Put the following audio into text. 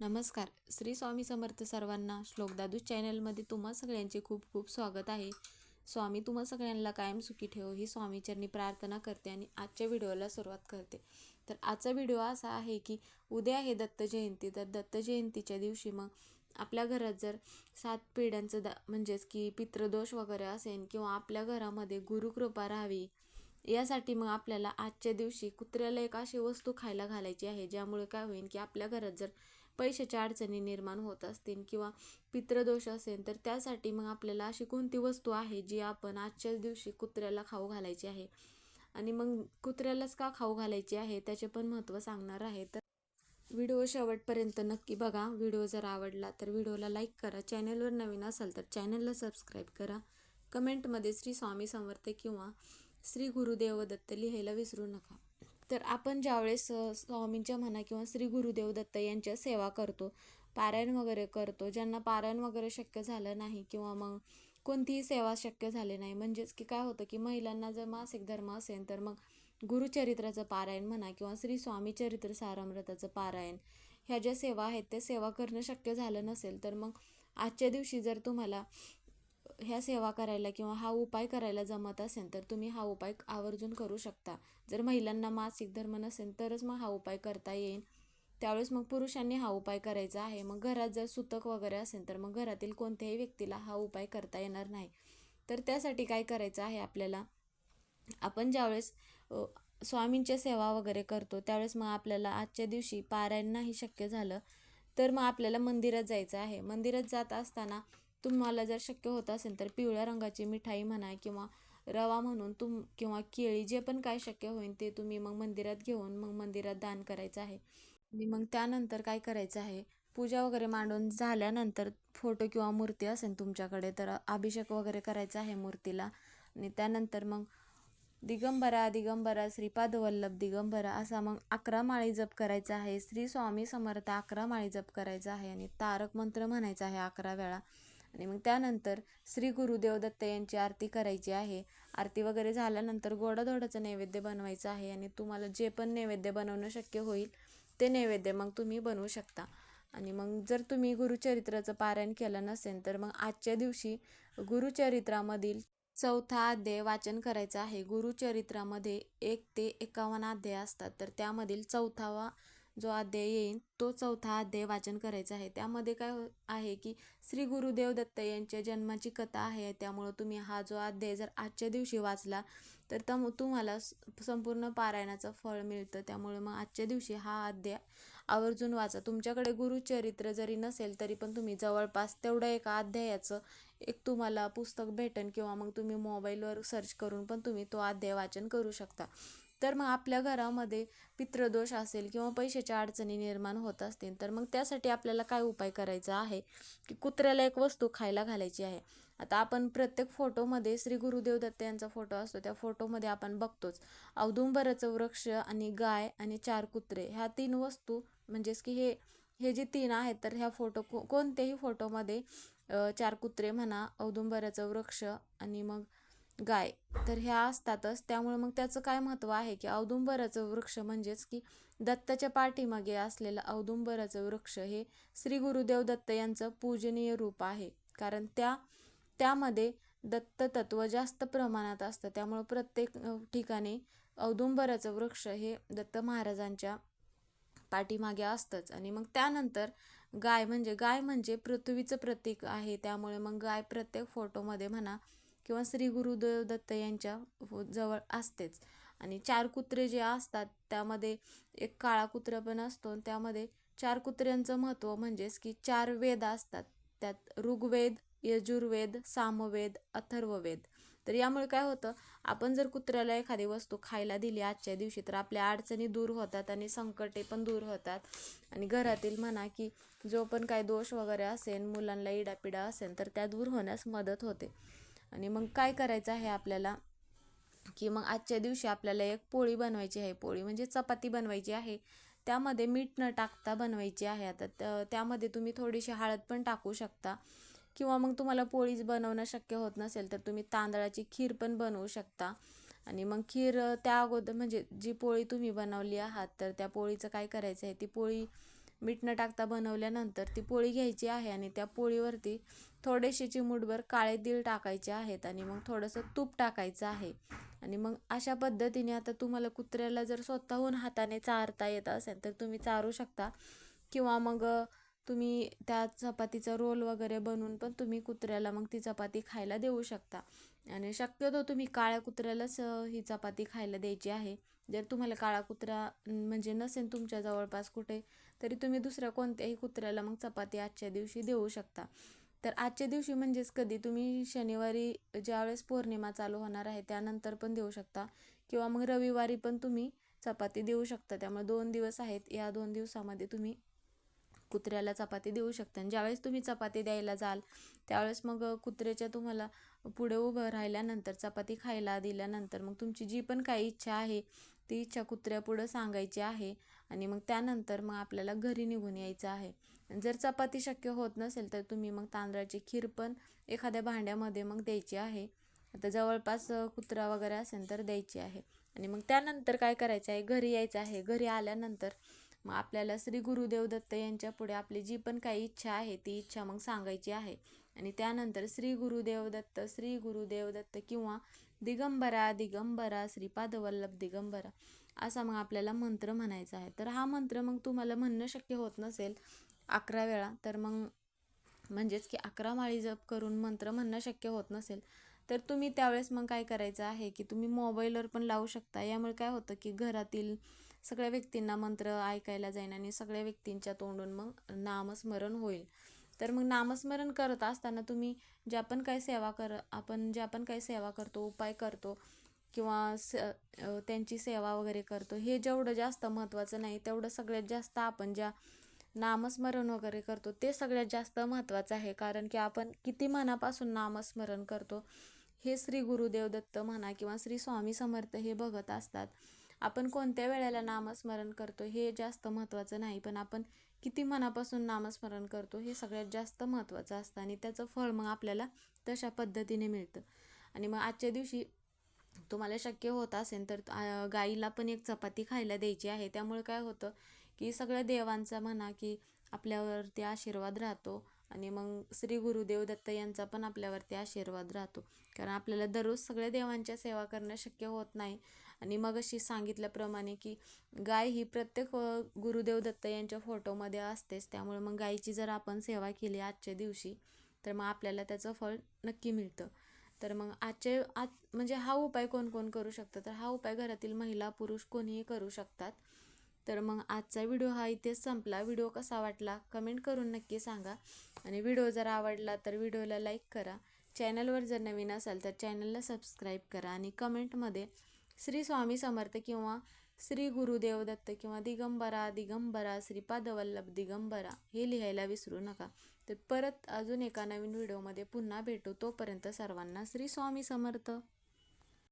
नमस्कार. श्री स्वामी समर्थ सर्वांना श्लोकदादू चॅनलमध्ये तुम्हा सगळ्यांचे खूप खूप स्वागत आहे. स्वामी तुम्हा सगळ्यांना कायम सुखी ठेव ही स्वामीचरणी प्रार्थना करते आणि आजच्या व्हिडिओला सुरुवात करते. तर आजचा व्हिडिओ असा आहे की उद्या आहे दत्त जयंती तर दत्त जयंतीच्या दिवशी मग आपल्या घरात जर सात पिढ्यांचं दा म्हणजेच की पितृदोष वगैरे असेल किंवा आपल्या घरामध्ये गुरुकृपा राहावी यासाठी मग आपल्याला आजच्या दिवशी कुत्र्याला एक अशी वस्तू खायला घालायची आहे ज्यामुळे काय होईल की आपल्या घरात जर पैशाच्या अडचणी निर्माण होत असतील किंवा पितृदोष असेल तर त्यासाठी मग आपल्याला अशी कोणती वस्तू आहे जी आपण आजच्याच दिवशी कुत्र्याला खाऊ घालायची आहे? आणि मग कुत्र्यालाच का खाऊ घालायची आहे? त्याचे पण महत्त्व सांगणार आहे. तर व्हिडिओ शेवटपर्यंत नक्की बघा. व्हिडिओ जर आवडला तर व्हिडिओला लाईक करा. चॅनलवर नवीन असाल तर चॅनलला सबस्क्राईब करा. कमेंटमध्ये श्री स्वामी समर्थ किंवा श्री गुरुदेव दत्त लिहायला विसरू नका. तर आपण ज्यावेळेस स्वामींच्या म्हणा किंवा श्री गुरुदेव दत्त यांच्या सेवा करतो पारायण वगैरे करतो ज्यांना पारायण वगैरे शक्य झालं नाही किंवा मग कोणतीही सेवा शक्य झाली नाही म्हणजेच की काय होतं की महिलांना जर मासिक धर्म असेल तर मग गुरुचरित्राचं पारायण म्हणा किंवा श्री स्वामी चरित्र सारामृताचं पारायण ह्या ज्या सेवा आहेत त्या सेवा करणं शक्य झालं नसेल तर मग आजच्या दिवशी जर तुम्हाला ह्या सेवा करायला किंवा हा उपाय करायला जमत असेल तर तुम्ही हा उपाय आवर्जून करू शकता. जर महिलांना मासिक धर्म नसेल तरच मग हा उपाय करता येईल. त्यावेळेस मग पुरुषांनी हा उपाय करायचा आहे. मग घरात जर सुतक वगैरे असेल तर मग घरातील कोणत्याही व्यक्तीला हा उपाय करता येणार नाही. तर त्यासाठी काय करायचं आहे आपल्याला? आपण ज्यावेळेस स्वामींच्या सेवा वगैरे करतो त्यावेळेस मग आपल्याला आजच्या दिवशी पारायण नाही शक्य झालं तर मग आपल्याला मंदिरात जायचं आहे. मंदिरात जात असताना तुम्हाला जर शक्य होत असेल तर पिवळ्या रंगाची मिठाई म्हणा किंवा रवा म्हणून तुम किंवा केळी जे पण काय शक्य होईल ते तुम्ही मग मंदिरात घेऊन मग मंदिरात दान करायचं आहे. आणि मग त्यानंतर काय करायचं आहे? पूजा वगैरे मांडून झाल्यानंतर फोटो किंवा मूर्ती असेल तुमच्याकडे तर अभिषेक वगैरे करायचा आहे मूर्तीला. आणि त्यानंतर मग दिगंबरा दिगंबरा श्रीपाद वल्लभ दिगंबरा असा मग अकरा माळी जप करायचा आहे. श्री स्वामी समर्थ अकरा माळी जप करायचा आहे. आणि तारक मंत्र म्हणायचा आहे अकरा वेळा. आणि मग त्यानंतर श्री गुरुदेव दत्त यांची आरती करायची आहे. आरती वगैरे झाल्यानंतर गोडाधोडाचं नैवेद्य बनवायचं आहे आणि तुम्हाला जे पण नैवेद्य बनवणं शक्य होईल ते नैवेद्य मग तुम्ही बनवू शकता. आणि मग जर तुम्ही गुरुचरित्राचं पारायण केलं नसेल तर मग आजच्या दिवशी गुरुचरित्रामधील चौथा अध्याय वाचन करायचं आहे. गुरुचरित्रामध्ये एक ते एकावन्न अध्याय असतात तर त्यामधील चौथावा जो अध्याय येईल तो चौथा अध्याय वाचन करायचा आहे. त्यामध्ये काय हो- आहे की श्री गुरुदेव दत्त यांच्या जन्माची कथा आहे. त्यामुळं तुम्ही हा जो अध्याय जर आजच्या दिवशी वाचला तर तम तुम्हाला संपूर्ण पारायणाचं फळ मिळतं. त्यामुळे मग आजच्या दिवशी हा अध्याय आवर्जून वाचा. तुमच्याकडे गुरुचरित्र जरी नसेल तरी पण तुम्ही जवळपास तेवढं एका अध्यायाचं एक तुम्हाला पुस्तक भेटन किंवा मग तुम्ही मोबाईलवर सर्च करून पण तुम्ही तो अध्याय वाचन करू शकता. तर मग आपल्या घरामध्ये पितृदोष असेल किंवा पैशाच्या अडचणी निर्माण होत असतील तर मग त्यासाठी आपल्याला काय उपाय करायचा आहे? की कुत्र्याला एक वस्तू खायला घालायची आहे. आता आपण प्रत्येक फोटोमध्ये श्री गुरुदेव दत्त यांचा फोटो असतो त्या फोटोमध्ये आपण बघतोच. औदुंबराचं वृक्ष आणि गाय आणि चार कुत्रे ह्या तीन वस्तू म्हणजेच की हे हे जे तीन आहेत तर ह्या फोटो को कोणत्याही फोटोमध्ये चार कुत्रे म्हणा औदुंबराचं वृक्ष आणि मग गाय. तर ह्या असतातच. त्यामुळे मग त्याचं काय महत्त्व आहे की औदुंबराचं वृक्ष म्हणजेच की दत्ताच्या पाठीमागे असलेलं औदुंबराचं वृक्ष हे श्री गुरुदेव दत्त यांचं पूजनीय रूप आहे. कारण त्या त्यामध्ये दत्त तत्व जास्त प्रमाणात असतं. त्यामुळं प्रत्येक ठिकाणी औदुंबराचं वृक्ष हे दत्त महाराजांच्या पाठीमागे असतंच. आणि मग त्यानंतर गाय म्हणजे गाय म्हणजे पृथ्वीचं प्रतीक आहे. त्यामुळे मग गाय प्रत्येक फोटोमध्ये म्हणा किंवा श्री गुरुदेव दत्त यांच्या हो जवळ असतेच. आणि चार कुत्रे जे असतात त्यामध्ये एक काळा कुत्रा पण असतो आणि त्यामध्ये चार कुत्र्यांचं महत्त्व म्हणजेच की चार वेद असतात. त्यात ऋग्वेद यजुर्वेद सामवेद अथर्ववेद. तर यामुळे काय होतं आपण जर कुत्र्याला एखादी वस्तू खायला दिली आजच्या दिवशी तर आपल्या अडचणी दूर होतात आणि संकटे पण दूर होतात. आणि घरातील म्हणा की जो पण काय दोष वगैरे असेल मुलांना इडापिडा असेल तर त्या दूर होण्यास मदत होते. आणि मग काय करायचं आहे आपल्याला? की मग आजच्या दिवशी आपल्याला एक पोळी बनवायची आहे. पोळी म्हणजे चपाती बनवायची आहे. त्यामध्ये मीठ न टाकता बनवायची आहे आता. त्यामध्ये तुम्ही थोडीशी हळद पण टाकू शकता. किंवा मग तुम्हाला पोळीच बनवणं शक्य होत नसेल तर तुम्ही तांदळाची खीर पण बनवू शकता. आणि मग खीर त्या अगोदर म्हणजे जी पोळी तुम्ही बनवली आहात तर त्या पोळीचं काय करायचं आहे? ती पोळी मीठ न टाकता बनवल्यानंतर ती पोळी घ्यायची आहे आणि त्या पोळीवरती थोडेसे चिमूटभर काळे तीळ टाकायचे आहेत आणि मग थोडंसं तूप टाकायचं आहे. आणि मग अशा पद्धतीने आता तुम्हाला कुत्र्याला जर स्वतःहून हाताने चारता येत असेल तर तुम्ही चारू शकता. किंवा मग तुम्ही त्या चपातीचा रोल वगैरे बनवून पण तुम्ही कुत्र्याला मग ती चपाती खायला देऊ शकता. आणि शक्यतो तुम्ही काळ्या कुत्र्यालाच ही चपाती खायला द्यायची आहे. जर तुम्हाला काळा कुत्रा म्हणजे नसेल तुमच्या जवळपास कुठे तरी तुम्ही दुसऱ्या कोणत्याही कुत्र्याला मग चपाती आजच्या दिवशी देऊ शकता. तर आजच्या दिवशी म्हणजेच कधी तुम्ही शनिवारी ज्यावेळेस पौर्णिमा चालू होणार आहे त्यानंतर पण देऊ शकता. किंवा मग रविवारी पण तुम्ही चपाती देऊ शकता. त्यामुळे दोन दिवस आहेत या दोन दिवसामध्ये तुम्ही कुत्र्याला चपाती देऊ शकता. आणि ज्यावेळेस तुम्ही चपाती द्यायला जाल त्यावेळेस मग कुत्र्याच्या तुम्हाला पुढे उभं राहिल्यानंतर चपाती खायला दिल्यानंतर मग तुमची जी पण काही इच्छा आहे ती इच्छा कुत्र्यापुढं सांगायची आहे आणि मग त्यानंतर मग आपल्याला घरी निघून यायचं आहे. जर चपाती शक्य होत नसेल तर तुम्ही मग तांदळाची खीर पण एखाद्या भांड्यामध्ये मग द्यायची आहे. आता जवळपास कुत्रा वगैरे असेल तर द्यायची आहे. आणि मग त्यानंतर काय करायचं आहे? घरी यायचं आहे. घरी आल्यानंतर मग आपल्याला श्री गुरुदेव दत्त यांच्या पुढे आपली जी पण काही इच्छा आहे ती इच्छा मग सांगायची आहे. आणि त्यानंतर श्री गुरुदेव दत्त श्री गुरुदेव दत्त किंवा दिगंबरा दिगंबरा श्रीपादवल्लभ दिगंबरा असा मग आपल्याला मंत्र म्हणायचा आहे. तर हा मंत्र मग तुम्हाला म्हणणं शक्य होत नसेल अकरा वेळा तर मग म्हणजेच की अकरा माळी जप करून मंत्र म्हणणं शक्य होत नसेल तर तुम्ही त्यावेळेस मग काय करायचं आहे की तुम्ही मोबाईलवर पण लावू शकता. यामुळे काय होतं की घरातील सगळ्या व्यक्तींना मंत्र ऐकायला जाईन आणि सगळ्या व्यक्तींच्या तोंडून मग नामस्मरण होईल. तर मग नामस्मरण करत असताना तुम्ही ज्या पण काही सेवा कर आपण ज्या पण काही सेवा करतो उपाय करतो किंवा स त्यांची सेवा वगैरे करतो हे जेवढं जास्त महत्त्वाचं नाही तेवढं सगळ्यात जास्त आपण ज्या नामस्मरण वगैरे करतो ते सगळ्यात जास्त महत्त्वाचं आहे. कारण की आपण किती मनापासून नामस्मरण करतो हे श्री गुरुदेव दत्त म्हणा किंवा श्री स्वामी समर्थ हे बघत असतात. आपण कोणत्या वेळेला नामस्मरण करतो हे जास्त महत्त्वाचं नाही पण आपण किती मनापासून नामस्मरण करतो हे सगळ्यात जास्त महत्त्वाचं असतं आणि त्याचं फळ मग आपल्याला तशा पद्धतीने मिळतं. आणि मग आजच्या दिवशी तुम्हाला शक्य होत असेल तर गाईला पण एक चपाती खायला द्यायची आहे. त्यामुळे काय होतं की सगळ्या देवांचा म्हणा की आपल्यावरती आशीर्वाद राहतो. आणि मग श्री गुरुदेव दत्त यांचा पण आपल्यावरती आशीर्वाद राहतो. कारण आपल्याला दररोज सगळ्या देवांच्या सेवा करणं शक्य होत नाही. आणि मग अशी सांगितल्याप्रमाणे की गाय ही प्रत्येक गुरुदेव दत्त यांच्या फोटोमध्ये असतेच. त्यामुळे मग गायीची जर आपण सेवा केली आजच्या दिवशी तर मग आपल्याला त्याचं फळ नक्की मिळतं. तर मग आजचे आज म्हणजे हा उपाय कोण कोण करू शकतं? तर हा उपाय घरातील महिला पुरुष कोणीही करू शकतात. तर मग आजचा व्हिडिओ हा इथेच संपला. व्हिडिओ कसा वाटला? कमेंट करून नक्की सांगा. आणि व्हिडिओ जर आवडला तर व्हिडिओला लाईक करा. चॅनलवर जर नवीन असाल तर चॅनलला सबस्क्राईब करा आणि कमेंटमध्ये श्री स्वामी समर्थ किंवा श्री गुरुदेव दत्त किंवा दिगंबरा दिगंबरा श्रीपादवल्लभ दिगंबरा हे लिहायला विसरू नका. तर परत अजून एका नवीन व्हिडिओमध्ये पुन्हा भेटू. तोपर्यंत सर्वांना श्री स्वामी समर्थ.